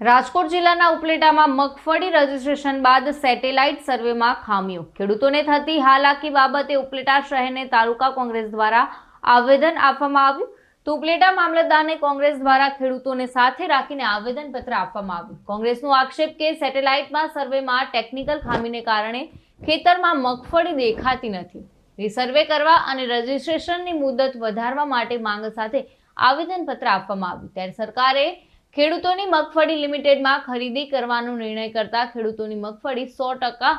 રાજકોટ જિલ્લાના ઉપલેટામાં મગફળી રજીસ્ટ્રેશન બાદ સેટેલાઇટ સર્વેમાં ખામીઓ. ખેડૂતોને થતી હાલાકી બાબતે ઉપલેટા શહેરને તાલુકા કોંગ્રેસ દ્વારા આવેદન આપવામાં આવ્યું. તો ઉપલેટા મામલતદારને કોંગ્રેસ દ્વારા ખેડૂતોને સાથે રાખીને આવેદનપત્ર આપવામાં આવ્યું. કોંગ્રેસનો આક્ષેપ કે સેટેલાઇટમાં સર્વેમાં ટેકનિકલ ખામીને કારણે ખેતરમાં મગફળી દેખાતી નથી. રીસર્વે કરવા અને રજીસ્ટ્રેશનની મુદત વધારવા માટે માંગ સાથે આવેદનપત્ર આપવામાં આવ્યું. ત્યારે સરકારે ખેડૂતોની મગફળી લિમિટેડમાં ખરીદી કરવાનો નિર્ણય કરતા ખેડૂતોની મગફળી સો ટકા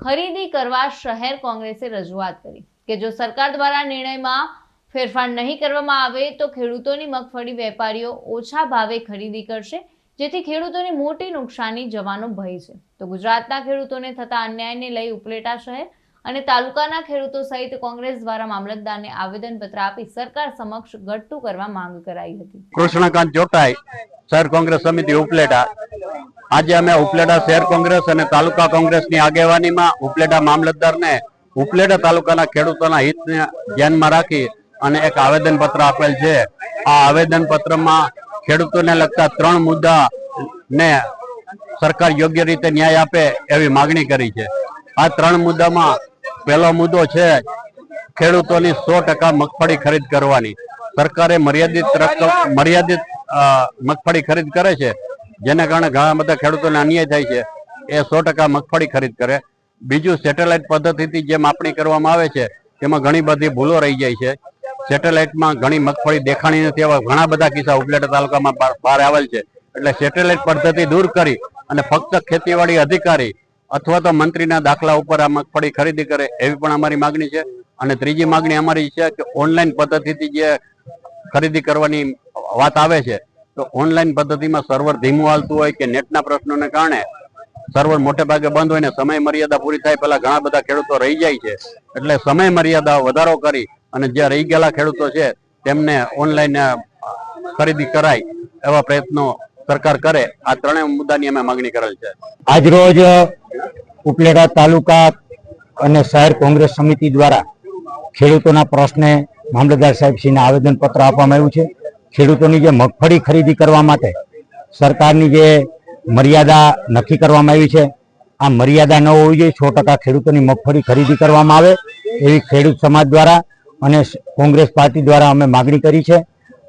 ખરીદી કરવા શહેર કોંગ્રેસે રજૂઆત કરી. કે જો સરકાર દ્વારા નિર્ણયમાં ફેરફાર નહીં કરવામાં આવે, તો ખેડૂતોની મગફળી વેપારીઓ ઓછા ભાવે ખરીદી કરશે, જેથી ખેડૂતોને મોટી નુકસાની જવાનો ભય છે. તો ગુજરાતના ખેડૂતોને થતા અન્યાયને લઈ ઉપલેટા શહેર અને તાલુકાના ખેડૂતો સહિત કોંગ્રેસ દ્વારા મામલતદારને આવેદનપત્ર આપી સરકાર સમક્ષ ઘટતું કરવા માંગ કરાઈ હતી. કૃષ્ણકાંત જોટાઈ, શહેર કોંગ્રેસ સમિતિ ઉપલેટા. આજે અમે ઉપલેટા શહેર કોંગ્રેસ અને તાલુકા કોંગ્રેસની આગેવાનીમાં ઉપલેટા મામલતદારને ઉપલેટા તાલુકાના ખેડૂતોના હિતને ધ્યાનમાં રાખી અને એક આવેદન પત્ર આપેલ છે. આ આવેદન પત્રમાં ખેડૂતોને લગતા ત્રણ મુદ્દા ને સરકાર યોગ્ય રીતે ન્યાય આપે એવી માગણી કરી છે. આ ત્રણ મુદ્દામાં પહેલો મુદ્દો છે, ખેડૂતોની સો ટકા મગફળી ખરીદ કરવાની. સરકારે મર્યાદિત રકમ, મર્યાદિત મગફળી ખરીદ કરે છે, જેના કારણે ઘણા બધા ખેડૂતોને અન્યાય થાય છે. એ સો ટકા મગફળી ખરીદ કરે. બીજું સેટેલાઇટ પદ્ધતિથી જે માપણી કરવામાં આવે છે, તેમાં ઘણી બધી ભૂલો રહી જાય છે. સેટેલાઇટમાં ઘણી મગફળી દેખાણી નથી એવા ઘણા બધા કિસ્સા ઉપલેટા તાલુકામાં બહાર આવેલ છે. એટલે સેટેલાઇટ પદ્ધતિ દૂર કરી અને ફક્ત ખેતીવાડી અધિકારી અથવા તો મંત્રીના દાખલા ઉપર આ મગફળી ખરીદી કરે એવી પણ અમારી માગણી છે. અને ત્રીજી માગણી અમારી છે કે ઓનલાઈન પદ્ધતિથી જે ખરીદી કરવાની વાત આવે છે, તો ઓનલાઈન પદ્ધતિમાં સર્વર ધીમું હાલતું હોય કે નેટના પ્રશ્નોને કારણે સર્વર મોટે ભાગે બંધ હોય ને સમય મર્યાદા પૂરી થાય પહેલા ઘણા બધા ખેડૂતો રહી જાય છે. એટલે સમય મર્યાદા વધારો કરી અને જે રહી ગયેલા ખેડૂતો છે તેમને ઓનલાઈન ખરીદી કરાય એવા પ્રયત્નો સરકાર કરે. આ ત્રણેય મુદ્દાની અમે માગણી કરેલ છે. આજરોજ ઉપલેટા તાલુકા અને શહેર કોંગ્રેસ સમિતિ દ્વારા ખેડૂતોના પ્રશ્ને મામલતદાર સાહેબશ્રીને આવેદનપત્ર આપવામાં આવ્યું છે. ખેડૂતોની જે મગફળી ખરીદી કરવા માટે સરકારની જે મર્યાદા નક્કી કરવામાં આવી છે, આ મર્યાદા ન હોવી જોઈએ. છ ટકા ખેડૂતોની મગફળી ખરીદી કરવામાં આવે એવી ખેડૂત સમાજ દ્વારા અને કોંગ્રેસ પાર્ટી દ્વારા અમે માગણી કરી છે.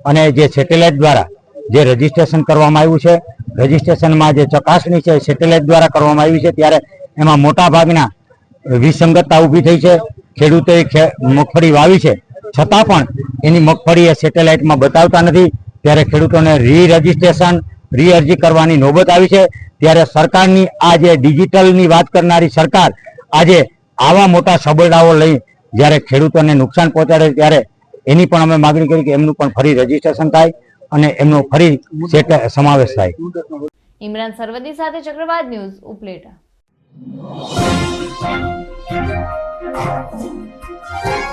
અને જે સેટેલાઇટ દ્વારા જે રજીસ્ટ્રેશન કરવામાં આવ્યું છે, રજીસ્ટ્રેશનમાં જે ચકાસણી છે, સેટેલાઇટ દ્વારા કરવામાં આવી છે, ત્યારે એમાં મોટા ભાગના વિસંગતતા ઊભી થઈ છે. ખેડૂતોએ મગફળી વાવી છે. છતાં પણ એની મગફળી એ સેટેલાઇટમાં બતાવતા નથી. ત્યારે ખેડૂતોને રી રજીસ્ટ્રેશન રી અરજી કરવાની નોબત આવી છે. ત્યારે સરકારની આ જે ડિજિટલની વાત કરનારી સરકાર આજે આવા મોટા સબરડાઓ લઈ જ્યારે ખેડૂતોને નુકસાન પહોંચાડે ત્યારે એની પણ અમે માગણી કરી કે એમનું પણ ફરી રજીસ્ટ્રેશન થાય અને એમનો ફરી સમાવેશ થાય. ઇમરાન સરવદી સાથે ચક્રવાત ન્યૂઝ ઉપલેટા. Thank you.